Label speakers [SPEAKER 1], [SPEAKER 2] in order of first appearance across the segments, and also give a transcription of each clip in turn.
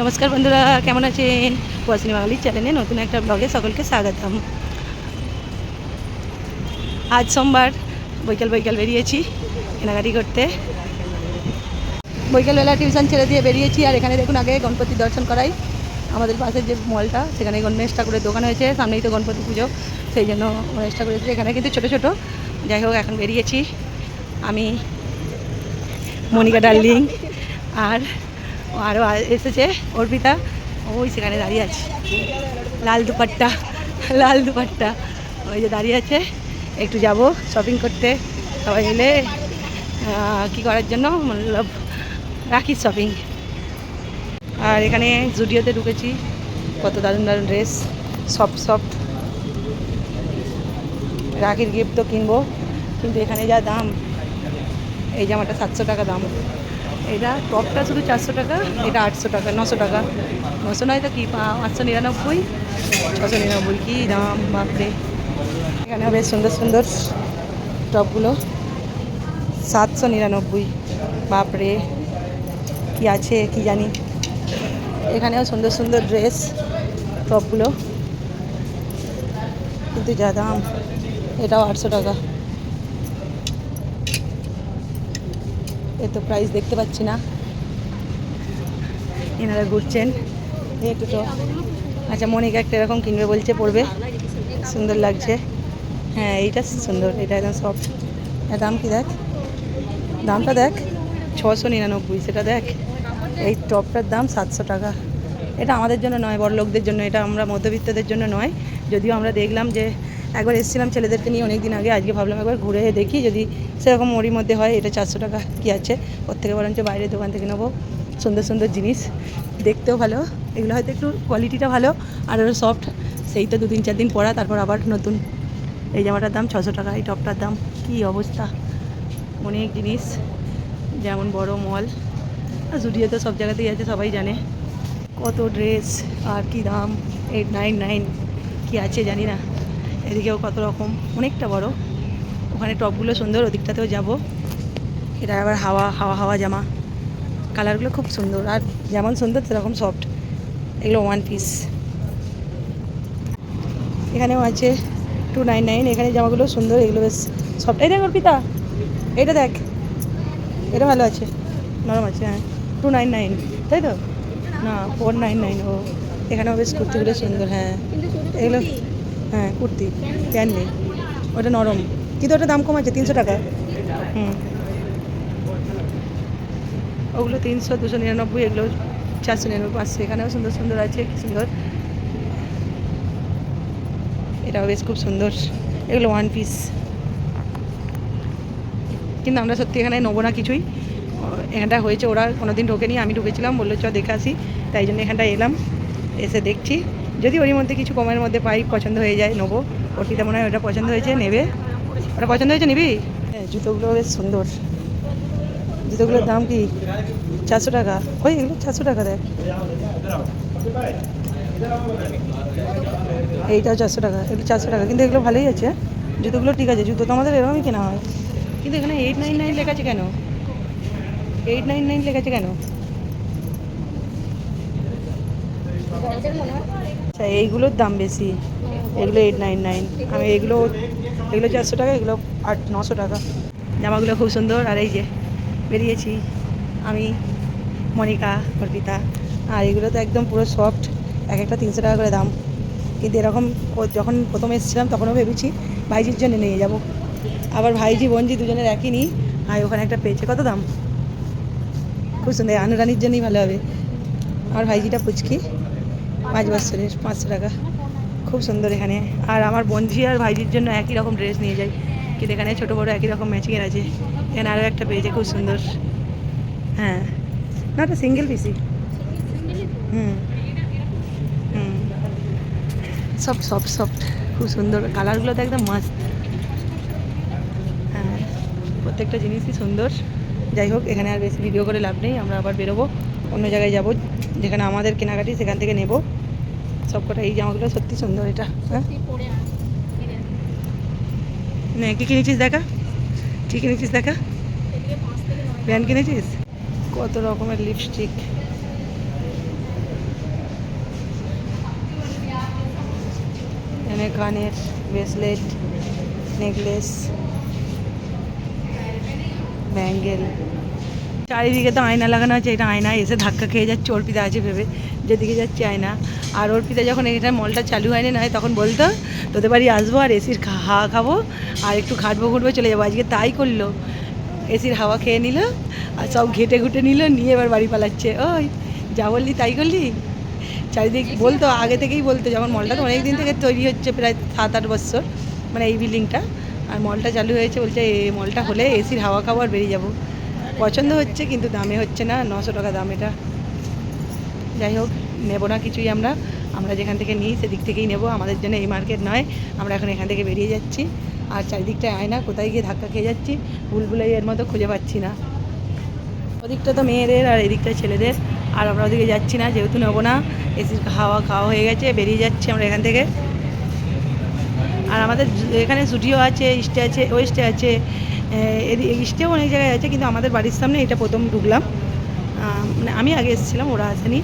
[SPEAKER 1] নমস্কার বন্ধুরা, কেমন আছেন? ওয়াসিনী বাঙালি চ্যানেলে নতুন একটা ব্লগে সকলকে স্বাগতম। আজ সোমবার, বৈকাল বৈকাল বেরিয়েছি কেনাকাটি করতে। বৈকালবেলা টিউশন ছেড়ে দিয়ে বেরিয়েছি, আর এখানে দেখুন আগে গণপতি দর্শন করাই। আমাদের পাশের যে মলটা, সেখানে গণেশ ঠাকুরের দোকান হয়েছে, সামনেই তো গণপতি পুজো, সেই জন্য গণেশ ঠাকুর এসেছে এখানে কিন্তু ছোটো ছোটো, যাই হোক, এখন বেরিয়েছি। আমি মনিকা ডার্লিং, আর আরও এসেছে, অর্পিতা। ওই সেখানে দাঁড়িয়ে আছে। লাল দুপাট্টা লাল দুপাট্টা। ওই যে দাঁড়িয়ে আছে। একটু যাব শপিং করতে। সবাই মিলে কী করার জন্য? মতলব রাখির শপিং আর এখানে জুডিওতে ঢুকেছি। কত দারুণ দারুণ ড্রেস সফট সফট রাখির গিফট তো কিনবো। কিন্তু এখানে যা দাম, এই জামাটা সাতশো টাকা দাম। এটা টপটা শুধু চারশো টাকা, এটা আটশো টাকা, নশো টাকা। নশো নয় তো কি পাঁচশো নিরানব্বই, ছশো নিরানব্বই, কী দাম, বাপরে। এখানে বেশ সুন্দর সুন্দর টপগুলো। সাতশো নিরানব্বই, বাপরে। কি আছে, কি জানি। এখানেও সুন্দর সুন্দর ড্রেস টপগুলো। কিন্তু যা দাম, এটাও আটশো টাকা। এ তো প্রাইস দেখতে পাচ্ছি না। এনারা ঘুরছেন। একটু তো। আচ্ছা মনিকা একটা এরকম কিনবে বলছে পড়বে সুন্দর লাগছে। হ্যাঁ এইটা সুন্দর। এটা একদম সফট এর দাম কি দেখ? দামটা দেখ। ছশো নিরানব্বই, সেটা দেখ। এই টপটার দাম সাতশো টাকা। এটা আমাদের জন্য নয় বড় লোকদের জন্য। এটা আমরা মধ্যবিত্তদের জন্য নয়। যদিও আমরা দেখলাম যে একবার এসেছিলাম ছেলেদেরকে নিয়ে অনেক দিন আগে, আজকে ভাবলাম একবার ঘুরে দেখি, যদি সেরকম ওরই মধ্যে হয়, এটা চারশো টাকা কি আছে? ওর থেকে বরঞ্চ বাইরের দোকান থেকে নেব। সুন্দর সুন্দর জিনিস, দেখতেও ভালো। এগুলো হয়তো একটু কোয়ালিটিটা ভালো, আর আরও সফট সেই তো দু তিন চার দিন পরা তারপর আবার নতুন। এই জামাটার দাম ছশো টাকা, এই টপটার দাম, কী অবস্থা? অনেক জিনিস, যেমন বড় মল। আর জুডিও তো সব জায়গাতেই আছে, সবাই জানে। কত ড্রেস আর কি দাম? এইট নাইন নাইন কী আছে জানি না। এদিকেও কত রকম? অনেকটা বড়। ওখানে টপগুলো সুন্দর, ওদিকটাতেও যাব। এটা আবার হাওয়া হাওয়া হাওয়া জামা। কালারগুলো খুব সুন্দর। আর যেমন সুন্দর, সেরকম সফট এগুলো ওয়ান পিস এখানেও আছে টু নাইন নাইন এখানে জামাগুলো সুন্দর, এগুলো বেশ সফট এই দেখ অর্পিতা এটা দেখ। এটা ভালো আছে। নরম আছে হ্যাঁ। টু নাইন নাইন তাই তো? না ফোর নাইন নাইন ও, এখানেও বেশ কুর্তিগুলো সুন্দর হ্যাঁ। এগুলো হ্যাঁ কুর্তি, প্যান্ট নেই। ওটা নরম। কিন্তু ওটা দাম কম আছে, তিনশো টাকা। হুম। ওগুলো তিনশো, দুশো নিরানব্বই, এগুলো চারশো নিরানব্বই, পাঁচশো। এখানেও সুন্দর সুন্দর আছে সুন্দর। এটাও বেশ খুব সুন্দর। এগুলো ওয়ান পিস কিন্তু আমরা সত্যি এখানে নেব না কিছুই। এখানটা হয়েছে, ওরা কোনো দিন ঢোকেনি, আমি ঢুকেছিলাম, বলল চ দেখে আসি। তাই জন্য এখানটা এলাম, এসে দেখছি। যদি ওর মধ্যে কিছু কমের মধ্যে পাই পছন্দ হয়ে যায় নেব। ওটিতে মনে হয় ওটা পছন্দ হয়েছে নেবে। ওটা পছন্দ হয়েছে নিবি? হ্যাঁ জুতোগুলো বেশ সুন্দর। জুতোগুলোর দাম কি? চারশো টাকা। ওই এগুলো চারশো টাকা দেখ। এইটাও চারশো টাকা এগুলো চারশো টাকা। কিন্তু এগুলো ভালোই আছে। জুতোগুলো ঠিক আছে জুতো তো আমাদের এরকমই কেনা হয়। কিন্তু এখানে এইট নাইন নাইন লেখা আছে কেন? এইট নাইন নাইন লেখা আছে কেন? আচ্ছা এইগুলোর দাম বেশি। এগুলো এইট নাইন নাইন আমি এগুলো এগুলো চারশো টাকা, এগুলো আট, নশো টাকা। জামাগুলো খুব সুন্দর। আর এই যে বেরিয়েছি আমি, মনিকা, অর্পিতা। আর এগুলো তো একদম পুরো সফট এক একটা তিনশো টাকা করে দাম। কিন্তু এরকম যখন প্রথম এসেছিলাম, তখনও ভেবেছি ভাইজির জন্য নিয়ে যাব। আবার ভাইজি, বোনজি দুজনের একই নিই। আর ওখানে একটা পেয়েছে, কত দাম? খুব সুন্দর, আনুরানির জন্যই ভালো হবে। আমার ভাইজিটা পুচকি। পাঁচ বছরের, পাঁচশো টাকা। খুব সুন্দর এখানে। আর আমার বোনঝি আর ভাইজির জন্য একই রকম ড্রেস নিয়ে যাই কিন্তু এখানে ছোটো বড়ো একই রকম ম্যাচিংয়ের আছে। এখানে আরও একটা পেয়েছে, খুব সুন্দর। হ্যাঁ। না ওটা সিঙ্গেল পিসি হুম। হুম। সব সফট সফট খুব সুন্দর। কালারগুলো তো একদম মাস্ত। হ্যাঁ। প্রত্যেকটা জিনিসই সুন্দর। যাই হোক, এখানে আর বেশি ভিডিও করে লাভ নেই। আমরা আবার বেরোবো। অন্য জায়গায় যাব। যেখানে আমাদের কেনাকাটি, সেখান থেকে নেব। সবকটা এই জামাগুলো সত্যি সুন্দর এটা হ্যাঁ? কী কিনেছিস দেখা? কী কিনেছিস দেখা? ব্যান কিনেছিস? কত রকমের লিপস্টিক এখানে কানের ব্রেসলেট নেকলেস ব্যাঙ্গেল চারিদিকে তো আয়না লাগানো আছে এটা আয়না এসে ধাক্কা খেয়ে যাচ্ছে অর্পিতা আছে ভেবে। যেদিকে যাচ্ছে আয়না। আর অর্পিতা যখন এটা মলটা চালু হয়নি নয় তখন বলতো তোদের বাড়ি আসব আর এসির হাওয়া খাব আর একটু খাটবো ঘুটবো চলে যাব। আজকে তাই করল। এসির হাওয়া খেয়ে নিল আর সব ঘেটে ঘুটে নিল নিয়ে এবার বাড়ি পালাচ্ছে। ওই যা বললি তাই করলি? চারিদিক বলতো আগে থেকেই বলতো যখন মলটা তো অনেক দিন থেকে তৈরি হচ্ছে প্রায় সাত আট বছর মানে এই বিল্ডিংটা আর মলটা চালু হয়েছে বলছে এই মলটা হলে এসির হাওয়া খাব আর বেরিয়ে যাব। পছন্দ হচ্ছে কিন্তু দামে হচ্ছে না নশো টাকা দাম এটা। যাই হোক নেব না কিছুই আমরা। আমরা যেখান থেকে নিই সেদিক থেকেই নেব। আমাদের জন্য এই মার্কেট নয়। আমরা এখন এখান থেকে বেরিয়ে যাচ্ছি। আর চারিদিকটায় আয় না কোথায় গিয়ে ধাক্কা খেয়ে যাচ্ছি বুলবুলাই এর মতো খুঁজে পাচ্ছি না। ওদিকটা তো মেয়েদের আর এদিকটা ছেলেদের। আর আমরা ওদিকে যাচ্ছি না, যেহেতু নেব না এসির হাওয়া খাওয়া হয়ে গেছে, বেরিয়ে যাচ্ছি আমরা এখান থেকে। আর আমাদের এখানে ছুটিও আছে, ইস্টে আছে, ওয়েস্টে আছে ইস্টেও অনেক জায়গায় আছে, কিন্তু আমাদের বাড়ির সামনে এটা প্রথম ঢুকলাম। মানে আমি আগে এসেছিলাম, ওরা আসেনি।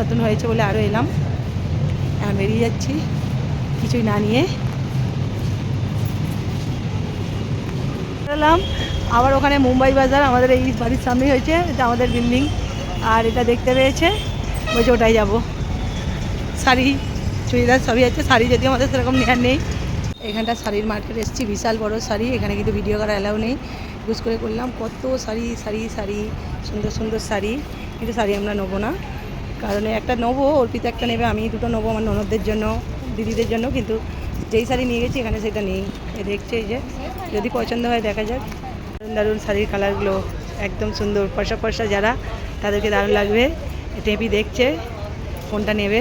[SPEAKER 1] নতুন হয়েছে বলে আরও এলাম। এখন বেরিয়ে যাচ্ছি, কিছুই না নিয়ে। এলাম, আবার ওখানে মুম্বাই বাজার, আমাদের এই বাড়ির সামনেই হয়েছে, এটা আমাদের বিল্ডিং। আর এটা দেখতে পেয়েছে, বলছে ওটাই যাব। শাড়ি, চুড়িদার সবই আছে, শাড়ি যদিও আমাদের সেরকম নেওয়ার নেই। এখানটা শাড়ির মার্কেট এসেছি, বিশাল বড় শাড়ি, এখানে কিন্তু ভিডিও করা অ্যালাউ নেই। ইউজ করে করলাম, কত শাড়ি শাড়ি শাড়ি, সুন্দর সুন্দর শাড়ি, কিন্তু শাড়ি আমরা নেব না। কারণ একটা নেব অর্পিতা একটা নেবে, আমি দুটো নেব আমার ননদদের জন্য, দিদিদের জন্য, কিন্তু যেই শাড়ি নিয়ে গেছি এখানে সেটা নেই। এ দেখছে এই যে, যদি পছন্দ হয় দেখা যাক। দারুণ দারুণ শাড়ির কালারগুলো, একদম সুন্দর। পয়সা পয়সা যারা, তাদেরকে দারুণ লাগবে। টেপি দেখছে কোনটা নেবে।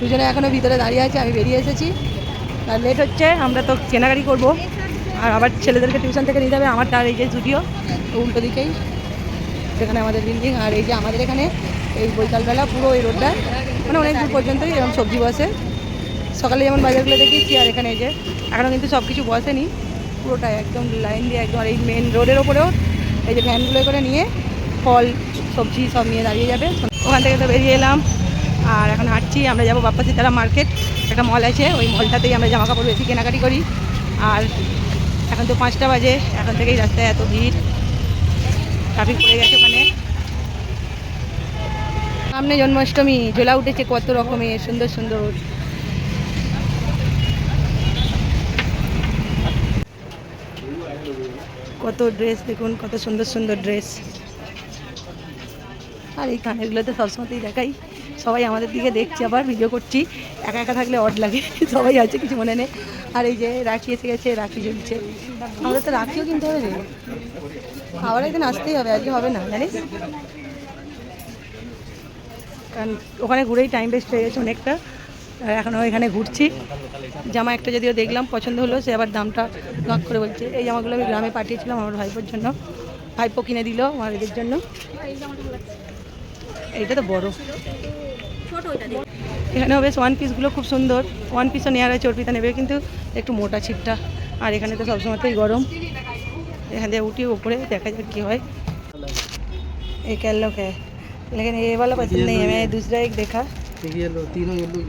[SPEAKER 1] দুজনে এখনও ভিতরে দাঁড়িয়ে আছে, আমি বেরিয়ে এসেছি। আর লেট হচ্ছে, আমরা তো কেনাকাটি করব। আর আবার ছেলেদেরকে টিউশন থেকে নিতে হবে আমারটা আর এই যে স্টুডিও উল্টো দিকেই সেখানে আমাদের বিল্ডিং আর এই যে আমাদের এখানে এই বৈকালবেলা পুরো এই রোডটা মানে অনেক দূর পর্যন্তই এরকম সবজি বসে। সকালে যেমন বাজারগুলো দেখেছি আর এখানে এই যে এখনও কিন্তু সব কিছু বসেনি, পুরোটাই একদম লাইন দিয়ে একদম এই মেন রোডের ওপরেও এই যে ভ্যানগুলো করে নিয়ে ফল, সবজি সব নিয়ে দাঁড়িয়ে যাবে। ওখান থেকে তো বেরিয়ে এলাম, আর এখন হাঁটছি, আমরা যাব বাপ্পা সীতারাম মার্কেট একটা মল আছে, ওই মলটাতেই আমরা জামা কাপড় বেশি কেনাকাটি করি। আর এখন তো পাঁচটা বাজে, এখন থেকেই রাস্তায় এত ভিড়। ট্রাফিক পড়ে গেছে ওখানে। সামনে জন্মাষ্টমী, ঝোলা উঠেছে কত রকমের সুন্দর সুন্দর। কত ড্রেস দেখুন, কত সুন্দর সুন্দর ড্রেস আর এই কানেরগুলো তো সবসময়তেই দেখাই। সবাই আমাদের দিকে দেখছে, আবার ভিডিও করছি। একা একা থাকলে অড লাগে, সবাই আছে, কিছু মনে নেই। আর এই যে রাখি এসে গেছে, রাখি জ্বলছে। আমাদের তো রাখিও কিনতে হবে রে আবার একদিন আসতেই হবে, আজকে হবে না, জানিস? কারণ ওখানে ঘুরেই টাইম ওয়েস্ট হয়ে গেছে অনেকটা। আর এখনও এখানে ঘুরছি। জামা একটা যদিও দেখলাম, পছন্দ হলো, সে আবার দামটা নক করে বলছে। এই জামাগুলো আমি গ্রামে পাঠিয়েছিলাম আমার ভাইপোর জন্য। ভাইপো কিনে দিল আমার এদের জন্য। এইটা তো বড়। এখানেও বেশ ওয়ান পিসগুলো খুব সুন্দর ওয়ান পিসও নেওয়ার আছে অর্পিতা নেবে কিন্তু একটু মোটা ছিপটা আর এখানে তো সবসময়তেই গরম এখান থেকে উঠি উপরে দেখা যাক কী হয় ये क्या लोग है लेकिन ये वाला पसंद नहीं है मैं दूसरा एक देखा
[SPEAKER 2] ये लो तीनों ये लो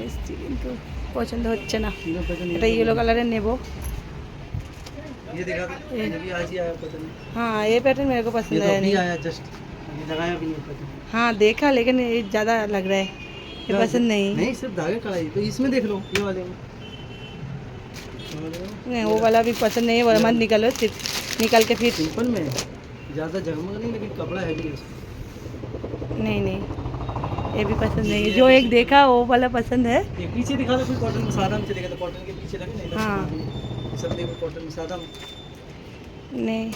[SPEAKER 1] এসছি কিন্তু পছন্দ হচ্ছে না
[SPEAKER 2] तीनों पसंद
[SPEAKER 1] এটা ইয়েলো কালারের নেব
[SPEAKER 2] ये दिखा दो
[SPEAKER 1] ये।
[SPEAKER 2] ये भी आज ही आया पता नहीं
[SPEAKER 1] हाँ ये पैटर्न मेरे को
[SPEAKER 2] ये
[SPEAKER 1] पसंद
[SPEAKER 2] तो
[SPEAKER 1] आया
[SPEAKER 2] अभी
[SPEAKER 1] नहीं
[SPEAKER 2] आया जस्ट अभी लगाया भी नहीं पता
[SPEAKER 1] हाँ देखा लेकिन ये ज़्यादा लग रहा है ये पसंद नहीं
[SPEAKER 2] नहीं सिर्फ धागे कढ़ाई तो इसमें देख लो ये वाले में समझ रहे हो?
[SPEAKER 1] नहीं वो वाला भी पसंद नहीं है वो मत निकालो सिर्फ निकाल के फिर
[SPEAKER 2] सिंपल में है। ज़्यादा जगमग नहीं लेकिन कपड़ा हैवी है उसका।
[SPEAKER 1] नहीं नहीं ये भी पसंद नहीं है जो एक देखा वो वाला पसंद है
[SPEAKER 2] ये पीछे दिखा दो फिर कॉटन में सादा में चलेगा तो कॉटन के पीछे लगे नहीं
[SPEAKER 1] हाँ।
[SPEAKER 2] सब देखो कॉटन में सादा में
[SPEAKER 1] নেই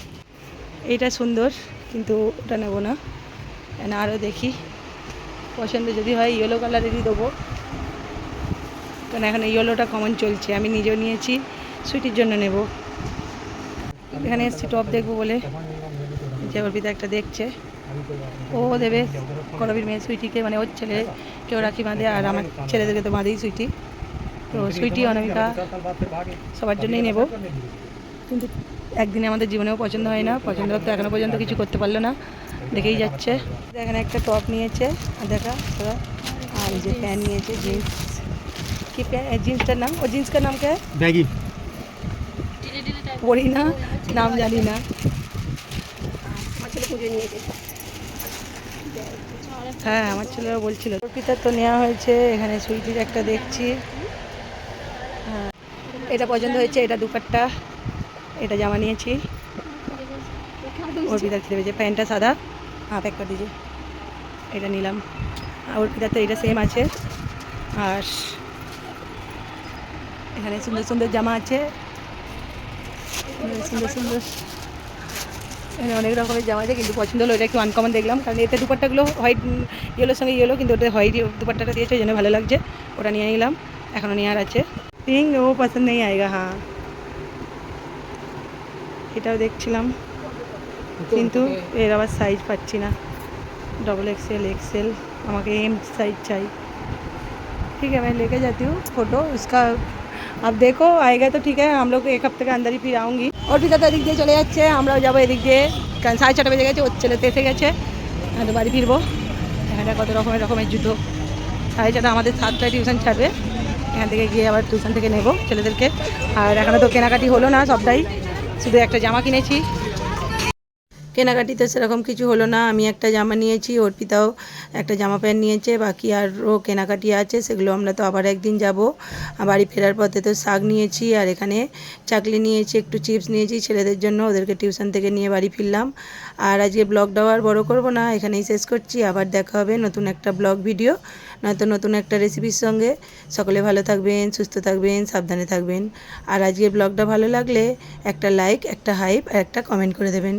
[SPEAKER 1] এইটা সুন্দর কিন্তু ওটা নেব না না আরও দেখি। পছন্দ যদি হয় ইয়েলো কালারেরই দেবো। কারণ এখন ইয়েলোটা কমন চলছে। আমি নিজেও নিয়েছি সুইটির জন্য নেব। এখানে এসছি টপ দেখব বলে। যে অর্পিতা একটা দেখছে। ও দেবে। করবির মেয়ে সুইটিকে মানে ওর ছেলে কেউ রাখি বাঁধে আর আমার ছেলেদেরকে তো বাঁধেই সুইটি তো সুইটি অনামিকা, সবার জন্যই নেব। কিন্তু একদিনে আমাদের জীবনেও পছন্দ হয় না। পছন্দ তো এখনও পর্যন্ত কিছু করতে পারল না। দেখেই যাচ্ছে। এখানে একটা টপ নিয়েছে দেখা আর যে প্যান্ট নিয়েছে জিন্স কি প্যান্ট? জিন্সটার নাম? ও জিন্সটার নাম কে?
[SPEAKER 2] ব্যাগি
[SPEAKER 1] পড়ি না নাম জানি না। হ্যাঁ আমার ছেলেরা বলছিল। টুপিটা তো নেওয়া হয়েছে এখানে সুইটির একটা দেখছি। হ্যাঁ এটা পছন্দ হয়েছে এটা দুপাট্টা এটা জামা নিয়েছি। ওর পিতার পেয়েছে প্যান্টটা সাদা। হাফ এক করে এটা নিলাম। আর অর্পিতার তো এটা সেম আছে। আর এখানে সুন্দর সুন্দর জামা আছে। সুন্দর সুন্দর এখানে অনেক রকমের জামা আছে, কিন্তু পছন্দ হলো, এটা একটু আনকমন দেখলাম। কারণ এতে দুপাট্টাগুলো হোয়াইট ইয়েলোর সঙ্গে ইয়েলো কিন্তু ওটা হোয়াইট দুপাট্টাটা দিয়েছে, ওই জন্য ভালো লাগছে। ওটা নিয়ে নিলাম। এখনও নেওয়ার আছে। পিঙ্ক ও পছন্দ নেই, আয়গা হ্যাঁ। এটাও দেখছিলাম। কিন্তু এর আবার সাইজ পাচ্ছি না डबल एक्सेल एक्सेल আমাকে एम साइज चाहिए ठीक है मैं लेके जाती हूँ फोटो उसका अब देखो आएगा तो ठीक है हम लोग एक हफ्ते के अंदर ही फिर आऊँगी और भी তো এদিক দিয়ে চলে যাচ্ছে আমরাও যাবো এদিক দিয়ে কারণ সাড়ে ছটা বেজে গেছে ওর ছেলে তো এসে গেছে হয়তো বাড়ি ফিরবো এখানটা কত রকমের রকমের জুতো সাড়ে ছটা আমাদের সাতটায় টিউশন ছাড়বে এখান থেকে গিয়ে আবার টিউশন থেকে নেবো ছেলেদেরকে আর এখনও তো কেনাকাটি হলো না সবটাই শুধু একটা জামা কিনেছি কেনাকাটিতে সেরকম কিছু হলো না। আমি একটা জামা নিয়েছি অর্পিতাও একটা জামা প্যান্ট নিয়েছে, বাকি আরও কেনাকাটি আছে, সেগুলো আমরা তো আবার একদিন যাব। বাড়ি ফেরার পথে তো শাক নিয়েছি, আর এখানে চাকলি নিয়েছি, একটু চিপস নিয়েছি, ছেলেদের জন্য ওদেরকে টিউশন থেকে নিয়ে বাড়ি ফিরলাম। আর আজকে ব্লগটাও আর বড়ো করব না, এখানেই শেষ করছি। আবার দেখা হবে নতুন একটা ব্লগ ভিডিও, নয়তো নতুন একটা রেসিপির সঙ্গে। সকলে ভালো থাকবেন, সুস্থ থাকবেন, সাবধানে থাকবেন। আর আজকে ব্লগটা ভালো লাগলে একটা লাইক একটা হাইপ আর একটা কমেন্ট করে দেবেন।